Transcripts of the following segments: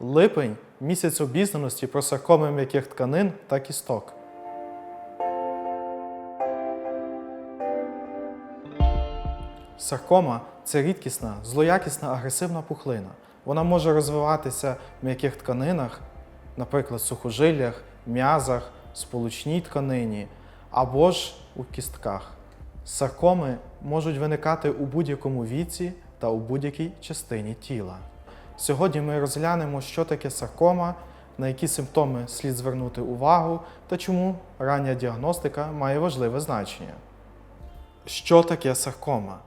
Липень місяць обізнаності про саркоми м'яких тканин та кісток. Саркома це рідкісна, злоякісна агресивна пухлина. Вона може розвиватися в м'яких тканинах, наприклад, сухожиллях, м'язах, сполучній тканині або ж у кістках. Саркоми можуть виникати у будь-якому віці та у будь-якій частині тіла. Сьогодні ми розглянемо, що таке саркома, на які симптоми слід звернути увагу та чому рання діагностика має важливе значення. Що таке саркома?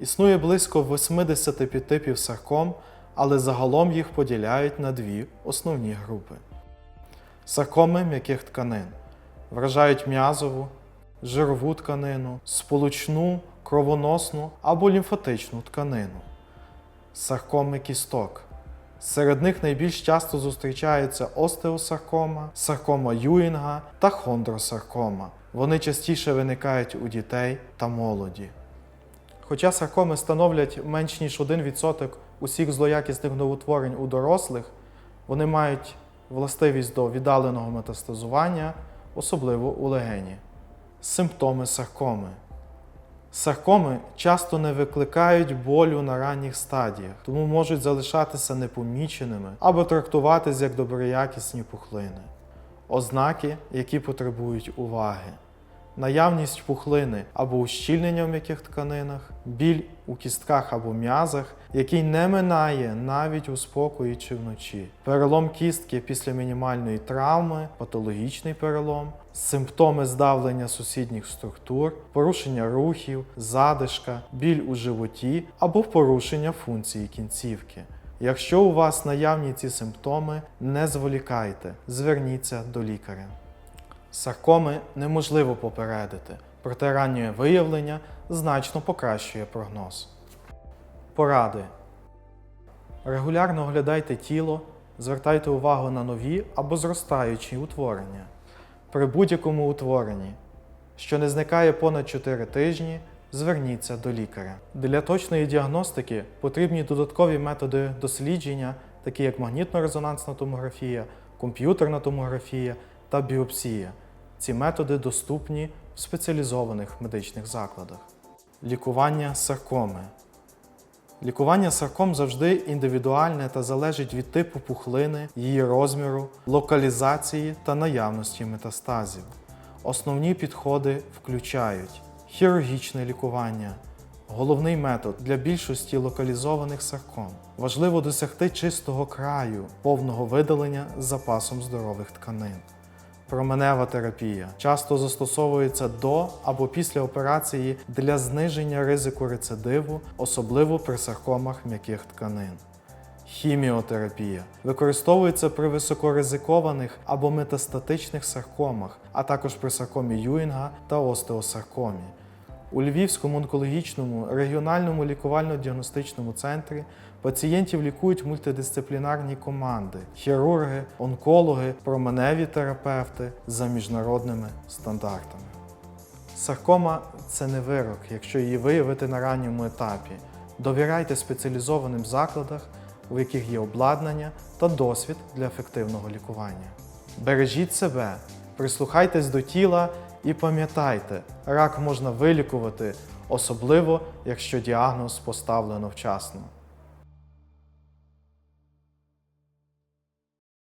Існує близько 80 підтипів сарком, але загалом їх поділяють на дві основні групи. Саркоми м'яких тканин вражають м'язову, жирову тканину, сполучну, кровоносну або лімфатичну тканину. Саркоми кісток. Серед них найбільш часто зустрічаються остеосаркома, саркома Юінга та хондросаркома. Вони частіше виникають у дітей та молоді. Хоча саркоми становлять менш ніж 1% усіх злоякісних новотворень у дорослих, вони мають властивість до віддаленого метастазування, особливо у легені. Симптоми саркоми. Саркоми часто не викликають болю на ранніх стадіях, тому можуть залишатися непоміченими або трактуватись як доброякісні пухлини. Ознаки, які потребують уваги. Наявність пухлини або ущільнення в м'яких тканинах, біль у кістках або м'язах, який не минає навіть у спокої чи вночі, перелом кістки після мінімальної травми, патологічний перелом, симптоми здавлення сусідніх структур, порушення рухів, задишка, біль у животі або порушення функції кінцівки. Якщо у вас наявні ці симптоми, не зволікайте, зверніться до лікаря. Саркоми неможливо попередити, проте раннє виявлення значно покращує прогноз. Поради. Регулярно оглядайте тіло, звертайте увагу на нові або зростаючі утворення. При будь-якому утворенні, що не зникає понад 4 тижні, зверніться до лікаря. Для точної діагностики потрібні додаткові методи дослідження, такі як магнітно-резонансна томографія, комп'ютерна томографія та біопсія. Ці методи доступні в спеціалізованих медичних закладах. Лікування саркоми. Лікування сарком завжди індивідуальне та залежить від типу пухлини, її розміру, локалізації та наявності метастазів. Основні підходи включають хірургічне лікування. Головний метод для більшості локалізованих сарком. Важливо досягти чистого краю, повного видалення з запасом здорових тканин. Променева терапія часто застосовується до або після операції для зниження ризику рецидиву, особливо при саркомах м'яких тканин. Хіміотерапія використовується при високоризикованих або метастатичних саркомах, а також при саркомі Юінга та остеосаркомі. У Львівському онкологічному регіональному лікувально-діагностичному центрі пацієнтів лікують мультидисциплінарні команди: хірурги, онкологи, променеві терапевти за міжнародними стандартами. Саркома це не вирок, якщо її виявити на ранньому етапі. Довіряйте спеціалізованим закладах, у яких є обладнання та досвід для ефективного лікування. Бережіть себе, прислухайтесь до тіла і пам'ятайте, рак можна вилікувати, особливо якщо діагноз поставлено вчасно.